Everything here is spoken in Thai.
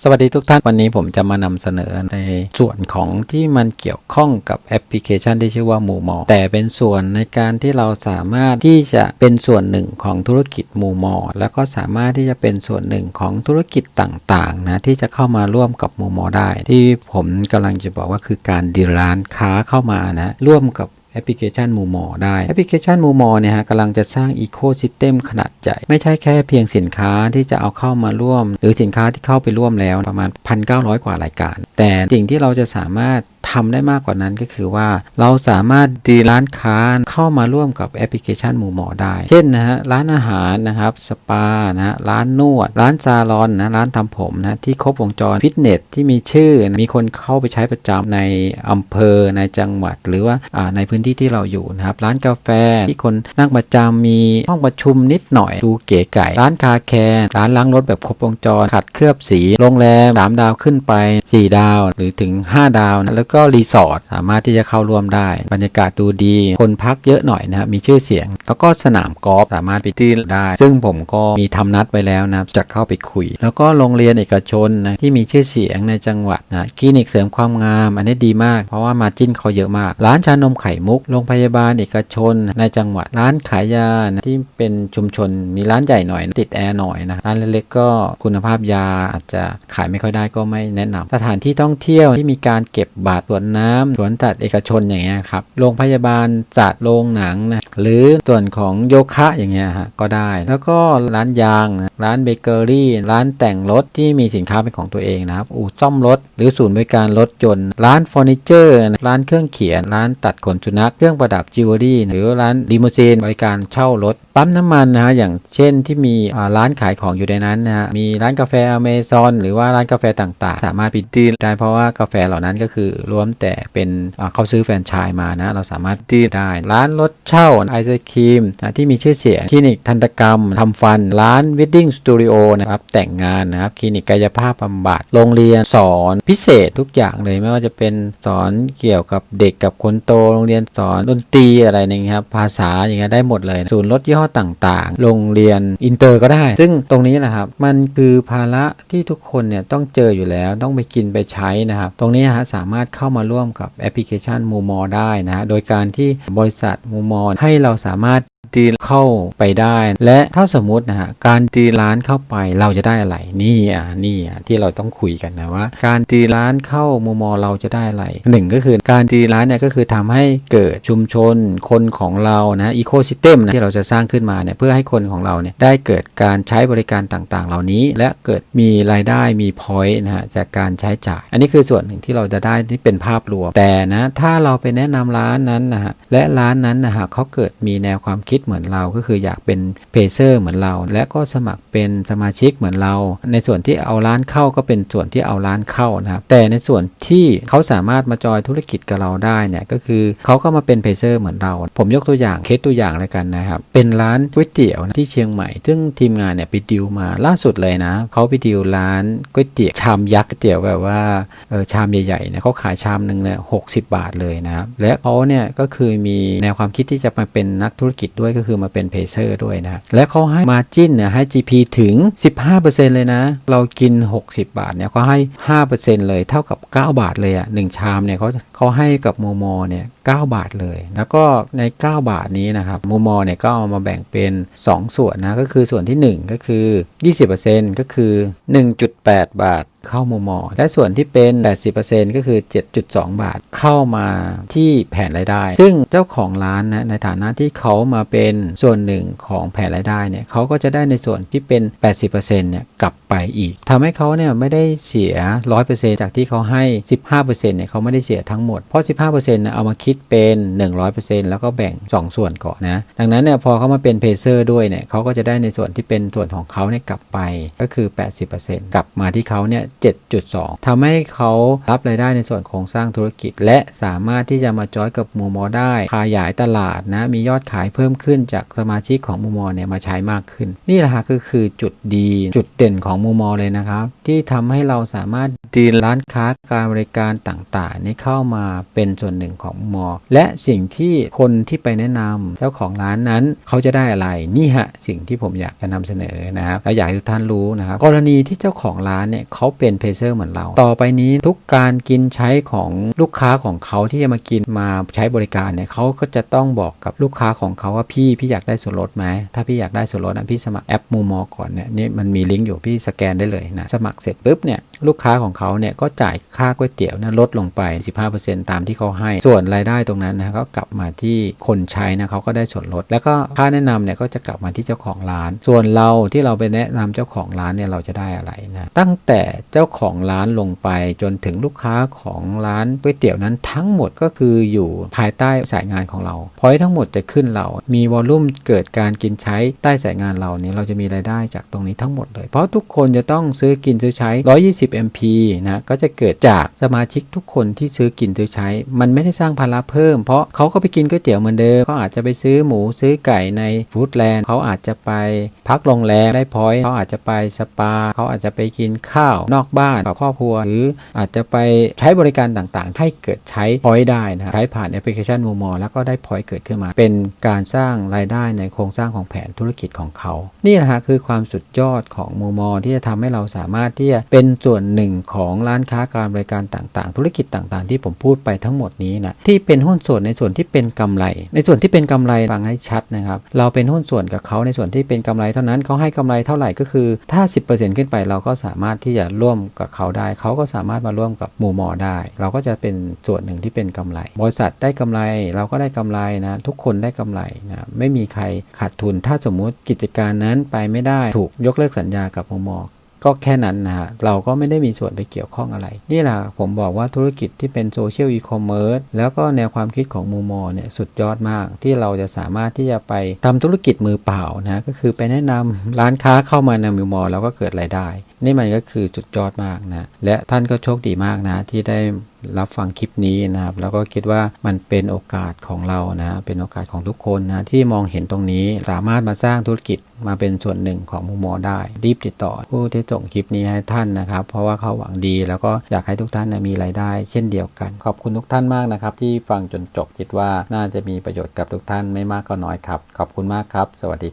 สวัสดีทุกท่าน วันนี้ผมจะมานำเสนอในส่วนของที่มันเกี่ยวข้องกับแอปพลิเคชันที่ชื่อว่าหมู่มอแต่เป็นส่วนในการที่เราสามารถที่จะเป็นส่วนหนึ่งของธุรกิจหมู่มอแล้วก็สามารถที่จะเป็นส่วนหนึ่งของธุรกิจต่างๆนะที่จะเข้ามาร่วมกับหมู่มอได้ ที่ผมกำลังจะบอกว่าคือการดีลร้านค้าเข้ามานะร่วมกับ แอปพลิเคชันมูมอได้แอปพลิเคชันมูมอเนี่ยฮะกำลังจะสร้างอีโคซิสเต็มขนาดใหญ่ไม่ใช่แค่เพียงสินค้าที่จะเอาเข้ามาร่วม หรือสินค้าที่เข้าไปร่วมแล้วประมาณ 1,900 กว่ารายการ แต่สิ่งที่เราจะสามารถ ทำได้มากกว่านั้นก็คือว่า เราสามารถดีร้านค้าเข้ามาร่วมกับแอปพลิเคชันหมูหมอได้ เช่นนะฮะร้านอาหารนะครับสปานะฮะร้านนวด ร้านซาลอนนะร้านทำผมนะที่ครบวงจรฟิตเนสที่มีชื่อ มีคนเข้าไปใช้ประจำในอำเภอในจังหวัด หรือว่าในพื้นที่ที่เราอยู่นะครับร้านกาแฟที่คนนั่งประจำมีห้องประชุมนิดหน่อยดูเก๋ไก่ร้านคาแคร์ร้านล้างรถแบบครบวงจรขัดเคลือบสีโรงแรมสามดาวขึ้นไป 4 ดาว หรือถึง 5 ดาวนะแล้วก็รีสอร์ทสามารถที่จะเข้าร่วมได้ บรรยากาศดูดี คนพักเยอะหน่อยนะครับมีชื่อเสียง แล้วก็สนามกอล์ฟสามารถไปที่ได้ ซึ่งผมก็มีทำนัดไว้แล้วนะครับจะเข้าไปคุย แล้วก็โรงเรียนเอกชนนะที่มีชื่อเสียงในจังหวัดนะคลินิกเสริมความงาม อันนี้ดีมากเพราะว่ามาจิ้นเขาเยอะมาก ร้านชานมไข่มุกโรงพยาบาลเอกชน ในจังหวัดร้านขายยานะที่เป็นชุมชนมีร้านใหญ่หน่อยติดแอร์หน่อยนะร้านเล็กๆก็คุณภาพยาอาจจะขายไม่ค่อยได้ก็ไม่แนะนำสถานที่ท่องเที่ยวที่มีการเก็บบาทสวนน้ำสวนสัตว์เอกชนอย่างเงี้ยครับโรงพยาบาลจัดโรงหนังนะหรือส่วนของโยคะอย่างเงี้ยฮะก็ได้ แล้วก็ร้านยางนะร้านเบเกอรี่ ร้านแต่งรถที่มีสินค้าเป็นของตัวเองนะครับอู่ซ่อมรถ หรือศูนย์บริการรถยนร้านเฟอร์นิเจอร์ ร้านเครื่องเขียน ร้านตัดขนสุนัข เครื่องประดับจิวเวลรี่ หรือร้านลิมูซีนบริการเช่ารถ ปั๊มน้ำมันนะฮะอย่างเช่นที่มีร้านขายของอยู่ในนั้นนะฮะมีร้านกาแฟอเมซอนหรือว่าร้านกาแฟต่างๆ สามารถไปดีลได้เพราะว่ากาแฟเหล่านั้นก็คือรวมแต่เป็นเขาซื้อแฟรนไชส์มานะ เราสามารถดีลได้ ร้านรถเช่าไอศครีมนะที่มีชื่อเสียงคลินิกทันตกรรมทำฟัน ร้านวิดดิ้งสตูดิโอนะครับ แต่งงานนะครับคลินิกกายภาพบำบัดโรงเรียนสอนพิเศษทุกอย่างเลยไม่ว่าจะเป็นสอนเกี่ยวกับเด็กกับคนโตโรงเรียนสอนดนตรีอะไรอย่างเงี้ยครับภาษาอย่างเงี้ยได้หมดเลย ศูนย์รถยี่ห้อต่างๆ โรงเรียนอินเตอร์ก็ได้ ซึ่งตรงนี้แหละครับมันคือภาระที่ทุกคนเนี่ยต้องเจออยู่แล้วต้องไปกินไปใช้นะครับ ตรงนี้ฮะสามารถเข้า้ามาร่วมกับแอปพลิเคชันมูมอได้นะฮะโดยการที่บริษัทมูมอให้เราสามารถ ดีเข้าไปได้ และถ้าสมมตินะฮะการดีร้านเข้าไปเราจะได้อะไรนี่อะนี่อะที่เราต้องคุยกันนะว่า การดีร้านเข้ามูมอเราจะได้อะไรหนึ่งก็คือการดีร้านเนี่ยก็คือทำให้เกิดชุมชนคนของเรานะอีโคซิสเต็มนะที่เราจะสร้างขึ้นมาเนี่ยเพื่อให้คนของเราเนี่ยได้เกิดการใช้บริการต่างๆ เหล่านี้ และเกิดมีรายได้มีพอยต์นะฮะจากการใช้จ่าย อันนี้คือส่วนหนึ่งที่เราจะได้ที่เป็นภาพรวมแต่นะถ้าเราไปแนะนำร้านนั้นนะฮะและร้านนั้นนะฮะเขาเกิดมีแนวความคิดคิดเหมือนเราก็คืออยากเป็นเพเซอร์เหมือนเรา และก็สมัครเป็นสมาชิกเหมือนเรา ในส่วนที่เอาร้านเข้าก็เป็นส่วนที่เอาร้านเข้านะครับแต่ในส่วนที่เขาสามารถมาจอยธุรกิจกับเราได้เนี่ยก็คือเขาก็มาเป็นเพเซอร์เหมือนเรา ผมยกตัวอย่างเคสตัวอย่างเลยกันนะครับเป็นร้านก๋วยเตี๋ยวที่เชียงใหม่ ซึ่งทีมงานเนี่ยไปดิวมาล่าสุดเลยนะเขาไปดิวร้านก๋วยเตี๋ยวชามยักษ์ก๋วยเตี๋ยวแบบว่าเออชามใหญ่ๆเนี่ยเขาขายชามหนึ่งเนี่ยหกบาทเลยนะครับและเขาเนี่ยก็คือมีแนวความคิดที่จะมาเป็นนักธุรกิจด้วยก็คือมาเป็นเพเซอร์ด้วยนะและเขาให้มาจิ้นเนี่ยให้ GP ถึง 15%เลยนะ เรากิน 60 บาทเนี่ยเขาให้ 5%เลยเท่ากับ 9 บาทเลยอะหนึ่งชามเนี่ยเขาเขาให้กับโมโมเนี่ย9บาทเลย แล้วก็ใน 9 บาทนี้นะครับโมโมเนี่ยก็เอามาแบ่งเป็น 2 ส่วนนะก็คือส่วนที่ 1 ก็คือ 20%ก็คือ 1.8 บาท เข้าโมโมและส่วนที่เป็น 80%ก็คือ 7.2 บาทเข้ามาที่แผนรายได้ ซึ่งเจ้าของร้านนะในฐานะที่เขามาเป็นส่วนหนึ่งของแผนรายได้เนี่ยเขาก็จะได้ในส่วนที่เป็น 80%เนี่ยกลับไปอีกทำให้เขาเนี่ยไม่ได้เสีย 100%จากที่เขาให้ 15%เนี่ยเขาไม่ได้เสียทั้งหมด เพราะ 15%เนี่ยเอามาคิดเป็น 100%แล้วก็แบ่ง 2 ส่วนก่อนนะ ดังนั้นเนี่ยพอเขามาเป็นเพเซอร์ด้วยเนี่ยเขาก็จะได้ในส่วนที่เป็นส่วนของเขาเนี่ยกลับไปก็คือ 80%กลับมาที่เขาเนี่ย7.2ทำให้เขารับรายได้ในส่วนโครงสร้างธุรกิจ และสามารถที่จะมาจอยกับมูมอได้ขยายตลาดนะมียอดขายเพิ่มขึ้นจากสมาชิกของมูมอเนี่ยมาใช้มากขึ้น นี่แหละค่ะก็คือจุดดี จุดเด่นของมูมอเลยนะครับ ที่ทำให้เราสามารถดีลร้านค้าการบริการต่างๆนี่เข้ามาเป็นส่วนหนึ่งของมูมอ และสิ่งที่คนที่ไปแนะนำเจ้าของร้านนั้นเขาจะได้อะไรนี่ฮะสิ่งที่ผมอยากจะนำเสนอนะครับและอยากให้ทุกท่านรู้นะครับกรณีที่เจ้าของร้านเนี่ยเขาเป็นเพเซอร์เหมือนเรา ต่อไปนี้ทุกการกินใช้ของลูกค้าของเขาที่จะมากินมาใช้บริการเนี่ยเขาก็จะต้องบอกกับลูกค้าของเขาว่าพี่พี่อยากได้ส่วนลดไหมถ้าพี่อยากได้ส่วนลดนะพี่สมัครแอปมูมอก่อนเนี่ยนี่มันมีลิงก์อยู่พี่สแกนได้เลยนะสมัครเสร็จปุ๊บเนี่ยลูกค้าของเขาเนี่ยก็จ่ายค่าก๋วยเตี๋ยวนะลดลงไป 15%ตามที่เขาให้ ส่วนรายได้ตรงนั้นนะก็กลับมาที่คนใช้นะเขาก็ได้ส่วนลด แล้วก็ค่าแนะนำเนี่ยก็จะกลับมาที่เจ้าของร้าน ส่วนเราที่เราไปแนะนำเจ้าของร้านเนี่ยเราจะได้อะไรนะตั้งแต่เจ้าของร้านลงไปจนถึงลูกค้าของร้านก๋วยเตี๋ยวนั้นทั้งหมดก็คืออยู่ภายใต้สายงานของเราพอยทั้งหมดจะขึ้นเรา มีวอลลุ่มเกิดการกินใช้ใต้สายงานเราเนี่ยเราจะมีรายได้จากตรงนี้ทั้งหมดเลย เพราะทุกคนจะต้องซื้อกินซื้อใช้ 120 MP นะก็จะเกิดจากสมาชิกทุกคนที่ซื้อกินซื้อใช้ มันไม่ได้สร้างภาระเพิ่ม เพราะเขาก็ไปกินก๋วยเตี๋ยวเหมือนเดิมเขาอาจจะไปซื้อหมูซื้อไก่ในฟู้ดแลนด์เขาอาจจะไปพักโรงแรมได้พอยเขาอาจจะไปสปาเขาอาจจะไปกินข้าวนอกอกบ้านกับครอบครัว หรืออาจจะไปใช้บริการต่างๆ ให้เกิดใช้พอยต์ได้นะใช้ผ่านแอปพลิเคชันมูมอแล้วก็ได้พอยต์เกิดขึ้นมา เป็นการสร้างรายได้ในโครงสร้างของแผนธุรกิจของเขา นี่นะฮะคือความสุดยอดของมูมอที่จะทำให้เราสามารถที่จะเป็นส่วนหนึ่งของร้านค้าการบริการต่างๆ ธุรกิจต่างๆ ที่ผมพูดไปทั้งหมดนี้นะที่เป็นหุ้นส่วนในส่วนที่เป็นกำไร ในส่วนที่เป็นกำไรฟังให้ชัดนะครับเราเป็นหุ้นส่วนกับเขาในส่วนที่เป็นกำไรเท่านั้นเขาให้กำไรเท่าไหร่ก็คือ ถ้า 10%ขึ้นไปเราก็สามารถที่จะร่วมกับเขาได้ เขาก็สามารถมาร่วมกับหมู่หมอได้ เราก็จะเป็นส่วนหนึ่งที่เป็นกำไร บริษัทได้กำไรเราก็ได้กำไรนะทุกคนได้กำไรนะไม่มีใครขาดทุนถ้าสมมุติกิจการนั้นไปไม่ได้ถูกยกเลิกสัญญากับหมู่หมอ ก็แค่นั้นนะฮะเราก็ไม่ได้มีส่วนไปเกี่ยวข้องอะไร นี่แหละผมบอกว่าธุรกิจที่เป็นโซเชียลอีคอมเมิร์ซแล้วก็แนวความคิดของมูมอเนี่ยสุดยอดมากที่เราจะสามารถที่จะไปทำธุรกิจมือเปล่านะก็คือไปแนะนำร้านค้าเข้ามาในมูมอแล้วก็เกิดรายได้ นี่มันก็คือสุดยอดมากนะและท่านก็โชคดีมากนะที่ได้ รับฟังคลิปนี้นะครับ แล้วก็คิดว่ามันเป็นโอกาสของเรานะ เป็นโอกาสของทุกคนนะที่มองเห็นตรงนี้สามารถมาสร้างธุรกิจมาเป็นส่วนหนึ่งของมุมมอได้ รีบติดต่อผู้ที่ส่งคลิปนี้ให้ท่านนะครับ เพราะว่าเขาหวังดี แล้วก็อยากให้ทุกท่านนะมีรายได้ เช่นเดียวกัน ขอบคุณทุกท่านมากนะครับ ที่ฟังจนจบคิดว่าน่าจะมีประโยชน์กับทุกท่านไม่มากก็น้อยครับ ขอบคุณมากครับ สวัสดีครับ